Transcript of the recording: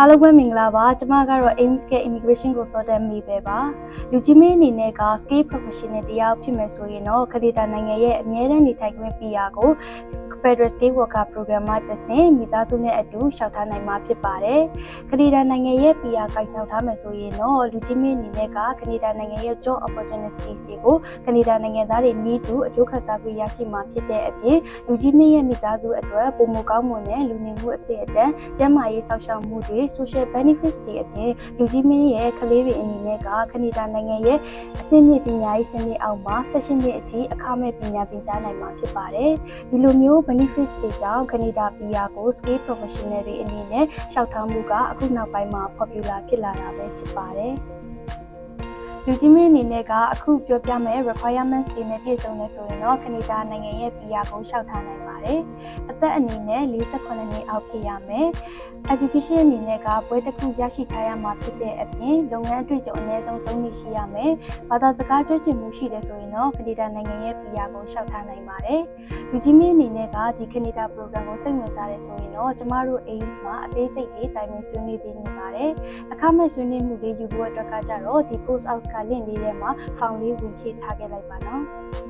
အားလုံးပဲမင်္ဂလာပါကျမကတော့ AIMS က Immigration Consultant မိပဲပါလူကြီးမင်းအနေနဲ့က Skill Professional တရားဖြစ်မယ်ဆိုရင်တော့ခရီးတာနိုင်ငံရဲ့အမြဲတမ်းနေထိုင်ခွင့် PR ကို Federal Skill Worker Program မှာတက်ဆင်မိသားစုနဲ့အတူရှောက်ထားနိုင်မှာဖြစ်ပါတယ်ခရီးတာနိုင်ငံရဲ့ PR ကိုင်ဆောင်ထားမယ်ဆိုရင်တော့လူကြီးမင်းအနေနဲ့ကခရီးတာနိုင်ငံရဲ့ job opportunities တွေကိုခရီးတာနိုင်ငံသားတွေ need to အကျိုးခစားခွင့်ရရှိမှာဖြစ်တဲ့အပြင်လူကြီးမင်းရဲ့မိသားစုအတွက်ပုံမကောင်းမွန်တဲ့လူနေမှုအဆင့်အတန်းကျန်းမာရေးစောင့်ရှောက်မှုတွေ social benefits တွေအပြင်လူကြီးမင်းရဲ့ကလေးတွေအနေနဲ့ကခဏတာနိုင်ငံရဲ့အဆင့်မြင့်ပညာရေးစနစ်အောက်မှာဆက်ရှင်နှစ်အထိအခမဲ့ပညာသင်ကြားနိုင်မှာဖြစ်ပါတယ်။ဒီလိုမျိုး benefits တွေကြောင့်ခဏတာ PR ကို skill professional တွေအနေနဲ့ရှောက်ထားမှုကအခုနောက်ပိုင်းမှာ popular ဖြစ်လာတာပဲဖြစ်ပါတယ်။ လူကြီးမင်းအနေနဲ့ကအခုပြောပြမယ့် requirements တွေနဲ့ပြည့်စုံနေဆိုရင်တော့ကနေဒါနိုင်ငံရဲ့ PR ကိုရှောက်ထားနိုင်ပါတယ်။အသက်အနေနဲ့48နှစ်အောက်ဖြစ်ရမယ်။ education အနေနဲ့ကဘွဲတစ်ခုရရှိထားရမှာဖြစ်တဲ့အပြင်လုပ်ငန်းအတွေ့အကြုံအနည်းဆုံး3နှစ်ရှိရမယ်။ဘာသာစကားကျွမ်းကျင်မှုရှိတယ်ဆိုရင်တော့ကနေဒါနိုင်ငံရဲ့ PR ကိုရှောက်ထားနိုင်ပါတယ်။လူကြီးမင်းအနေနဲ့ကဒီကနေဒါ program ကိုစိတ်ဝင်စားတယ်ဆိုရင်တော့ကျမတို့ AIS မှာအသေးစိတ်လေးတိုင်ပင်ဆွေးနွေးပေးနေပါတယ်။အခမဲ့ဆွေးနွေးမှုလေးယူဖို့အတွက်ကကြတော့ဒီ post out က link လေးထဲမှာ form လေးဝင်ဖြည့်ထားခဲ့လိုက်ပါနော်။